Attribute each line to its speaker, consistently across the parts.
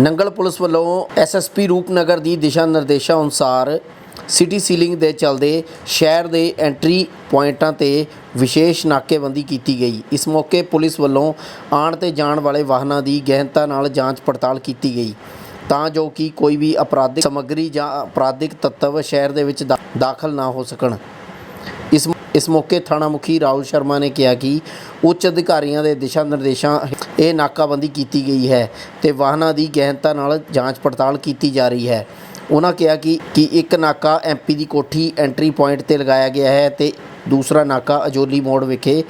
Speaker 1: Nangal police ਵੱਲੋਂ SSP Rupnagar ਦੀ ਦਿਸ਼ਾ ਨਿਰਦੇਸ਼ਾਂ ਅਨੁਸਾਰ ਸਿਟੀ ਸੀਲਿੰਗ ਦੇ ਚਲਦੇ ਸ਼ਹਿਰ ਦੇ ਐਂਟਰੀ ਪੁਆਇੰਟਾਂ ਤੇ ਵਿਸ਼ੇਸ਼ ਨਾਕੇਬੰਦੀ ਕੀਤੀ ਗਈ। ਇਸ ਮੌਕੇ ਪੁਲਿਸ ਵੱਲੋਂ ਆਉਣ ਤੇ ਜਾਣ ਵਾਲੇ ਵਾਹਨਾਂ ਦੀ ਗਹਿਨਤਾ ਨਾਲ ਜਾਂਚ ਪੜਤਾਲ ਕੀਤੀ ਗਈ। ਤਾਂ ਜੋ ਕਿ ਕੋਈ ਵੀ ਅਪਰਾਧਿਕ ਸਮੱਗਰੀ ਜਾਂ ਅਪਰਾਧਿਕ ਤੱਤਵ ਸ਼ਹਿਰ ਦੇ ਵਿੱਚ ਦਾ- ਦਾਖਲ ਨਾ ਹੋ ਸਕਣ। ਇਸ ਇਸ ਮੌਕੇ ਥਾਣਾ ਮੁਖੀ ਰਾਹੁਲ ਸ਼ਰਮਾ ਨੇ ਕਿਹਾ ਕਿ ਉੱਚ ਅਧਿਕਾਰੀਆਂ ਦੇ ਦਿਸ਼ਾ ਨਿਰਦੇਸ਼ਾਂ ਇਹ ਨਾਕਾਬੰਦੀ ਕੀਤੀ ਗਈ ਹੈ ਤੇ ਵਾਹਨਾਂ ਦੀ ਗਹਿਨਤਾ ਨਾਲ ਜਾਂਚ ਪੜਤਾਲ ਕੀਤੀ ਜਾ ਰਹੀ ਹੈ। ਉਹਨਾਂ ਕਿਹਾ ਕਿ ਕਿ ਇੱਕ ਨਾਕਾ ਐਮਪੀ ਦੀ ਕੋਠੀ ਐਂਟਰੀ ਪੁਆਇੰਟ ਤੇ ਲਗਾਇਆ ਗਿਆ ਹੈ ਤੇ ਦੂਸਰਾ ਨਾਕਾ ਅਜੋਲੀ ਮੋੜ ਵਿਖੇ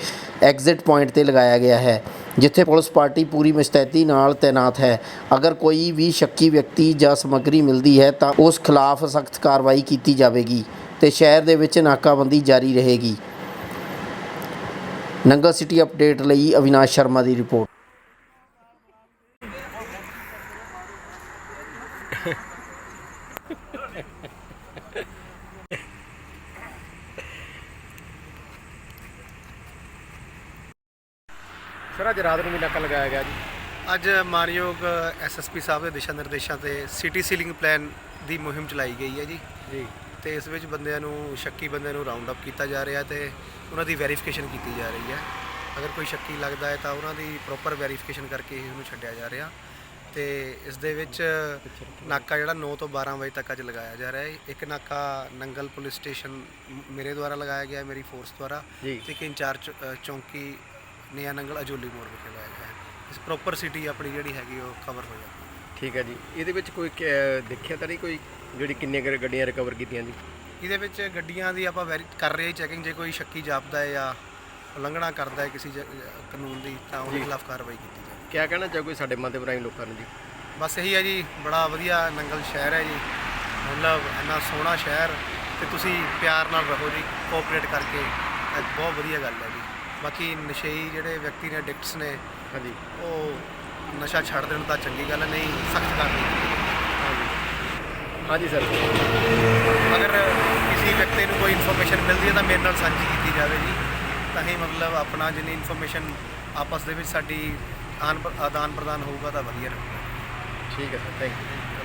Speaker 1: ਐਗਜ਼ਿਟ ਪੁਆਇੰਟ ਤੇ ਲਗਾਇਆ ਗਿਆ ਹੈ, ਜਿੱਥੇ ਪੁਲਿਸ ਪਾਰਟੀ ਪੂਰੀ ਮੁਸਤੈਦੀ ਨਾਲ ਤਾਇਨਾਤ ਹੈ। ਅਗਰ ਕੋਈ ਵੀ ਸ਼ੱਕੀ ਵਿਅਕਤੀ ਜਾਂ ਸਮੱਗਰੀ ਮਿਲਦੀ ਹੈ ਤਾਂ ਉਸ ਖਿਲਾਫ ਸਖਤ ਕਾਰਵਾਈ ਕੀਤੀ ਜਾਵੇਗੀ। ਤੇ ਸ਼ਹਿਰ ਦੇ ਵਿੱਚ ਨਾਕਾਬੰਦੀ ਜਾਰੀ ਰਹੇਗੀ। ਨੰਗਲ ਸਿਟੀ ਅਪਡੇਟ ਲਈ ਅਵਿਨਾਸ਼ ਸ਼ਰਮਾ ਦੀ ਰਿਪੋਰਟ।
Speaker 2: ਸਰ ਅੱਜ ਰਾਤ ਨੂੰ ਵੀ ਨਾਕਾ ਲਗਾਇਆ ਗਿਆ ਜੀ?
Speaker 3: ਅੱਜ ਮਾਨਯੋਗ ਐਸਐਸਪੀ ਸਾਹਿਬ ਦੇ ਦਿਸ਼ਾ ਨਿਰਦੇਸ਼ਾਂ ਤੇ ਸਿਟੀ ਸੀਲਿੰਗ ਪਲਾਨ ਦੀ ਮੁਹਿੰਮ ਚਲਾਈ ਗਈ ਹੈ ਜੀ।
Speaker 2: ਜੀ।
Speaker 3: ਤੇ ਇਸ ਵਿੱਚ ਬੰਦਿਆਂ ਨੂੰ ਸ਼ੱਕੀ ਬੰਦਿਆਂ ਨੂੰ ਰਾਉਂਡ ਅਪ ਕੀਤਾ ਜਾ ਰਿਹਾ ਤੇ ਉਹਨਾਂ ਦੀ ਵੈਰੀਫਿਕੇਸ਼ਨ ਕੀਤੀ ਜਾ ਰਹੀ ਹੈ। ਅਗਰ ਕੋਈ ਸ਼ੱਕੀ ਲੱਗਦਾ ਹੈ ਤਾਂ ਉਹਨਾਂ ਦੀ ਪ੍ਰੋਪਰ ਵੈਰੀਫਿਕੇਸ਼ਨ ਕਰਕੇ ਹੀ ਉਹਨੂੰ ਛੱਡਿਆ ਜਾ ਰਿਹਾ। ਤੇ ਇਸ ਦੇ ਵਿੱਚ ਨਾਕਾ ਜਿਹੜਾ 9 ਤੋਂ 12 ਵਜੇ ਤੱਕ ਅੱਜ ਲਗਾਇਆ ਜਾ ਰਿਹਾ ਹੈ। ਇੱਕ ਨਾਕਾ ਨੰਗਲ ਪੁਲਿਸ ਸਟੇਸ਼ਨ ਮੇਰੇ ਦੁਆਰਾ ਲਗਾਇਆ ਗਿਆ ਹੈ, ਮੇਰੀ ਫੋਰਸ ਦੁਆਰਾ। ਤੇ ਇੱਕ ਇੰਚਾਰਜ ਚੌਂਕੀ ਨਿਆ ਨੰਗਲ ਅਜੋਲੀ ਮੋੜ ਵਿਖੇ ਲਗਾਇਆ ਗਿਆ ਹੈ। ਇਸ ਪ੍ਰੋਪਰ ਸਿਟੀ ਆਪਣੀ ਜਿਹੜੀ ਹੈਗੀ ਉਹ ਕਵਰ ਹੋ ਜਾਂਦੀ
Speaker 2: ਠੀਕ ਹੈ ਜੀ। ਇਹਦੇ ਵਿੱਚ ਕੋਈ ਕ- ਦੇਖਿਆ ਤਾਂ ਨਹੀਂ ਕੋਈ ਜਿਹੜੀ ਕਿੰਨੀਆਂ ਕੁ ਗੱਡੀਆਂ ਰਿਕਵਰ ਕੀਤੀਆਂ ਜੀ?
Speaker 3: ਇਹਦੇ ਵਿੱਚ ਗੱਡੀਆਂ ਦੀ ਆਪਾਂ ਵੈਰੀ ਕਰ ਰਹੇ ਚੈਕਿੰਗ ਜੇ ਕੋਈ ਸ਼ੱਕੀ ਜਾਪਦਾ ਹੈ ਜਾਂ ਉਲੰਘਣਾ ਕਰਦਾ ਹੈ ਕਿਸੇ ਜ- ਕਾਨੂੰਨ ਦੀ ਤਾਂ ਉਹਦੇ। ਖਿਲਾਫ ਕਾਰਵਾਈ ਕੀਤੀ ਜਾਵੇ।
Speaker 2: ਕਿਆ ਕਹਿਣਾ ਚਾਹੋਗੇ ਸਾਡੇ ਬਰਾਈ ਲੋਕਾਂ ਨੂੰ ਜੀ?
Speaker 3: ਬਸ ਇਹੀ ਹੈ ਜੀ ਬੜਾ ਵਧੀਆ ਨੰਗਲ ਸ਼ਹਿਰ ਹੈ ਜੀ। ਮਤਲਬ ਇੰਨਾ ਸੋਹਣਾ ਸ਼ਹਿਰ ਤੇ ਤੁਸੀਂ ਪਿਆਰ ਨਾਲ ਰਹੋ ਜੀ ਕੋਆਪਰੇਟ ਕਰਕੇ ਇਹ ਬਹੁਤ ਵਧੀਆ ਗੱਲ ਹੈ ਜੀ। ਬਾਕੀ ਨਸ਼ੇਈ ਜਿਹੜੇ ਵਿਅਕਤੀ ਨੇ ਐਡਿਕਟਸ ਨੇ
Speaker 2: ਹਾਂਜੀ।
Speaker 3: ਉਹ ਨਸ਼ਾ ਛੱਡ ਦੇਣ ਤਾਂ ਚੰਗੀ ਗੱਲ ਨਹੀਂ ਸਖਤ ਕਰਨੀ
Speaker 2: ਹਾਂਜੀ ਸਰ।
Speaker 3: ਅਗਰ ਕਿਸੇ ਵਿਅਕਤੀ ਨੂੰ ਕੋਈ ਇਨਫੋਰਮੇਸ਼ਨ ਮਿਲਦੀ ਹੈ ਤਾਂ ਮੇਰੇ ਨਾਲ ਸਾਂਝੀ ਕੀਤੀ ਜਾਵੇ ਜੀ। ਤਾਂ ਹੀ ਮਤਲਬ ਆਪਣਾ ਜਿੰਨੀ ਇਨਫੋਰਮੇਸ਼ਨ ਆਪਸ ਦੇ ਵਿੱਚ ਸਾਡੀ ਆਦਾਨ ਪ੍ਰਦਾਨ ਹੋਊਗਾ ਤਾਂ ਵਧੀਆ ਰਹੂਗਾ।
Speaker 2: ਠੀਕ ਹੈ ਸਰ ਥੈਂਕ ਯੂ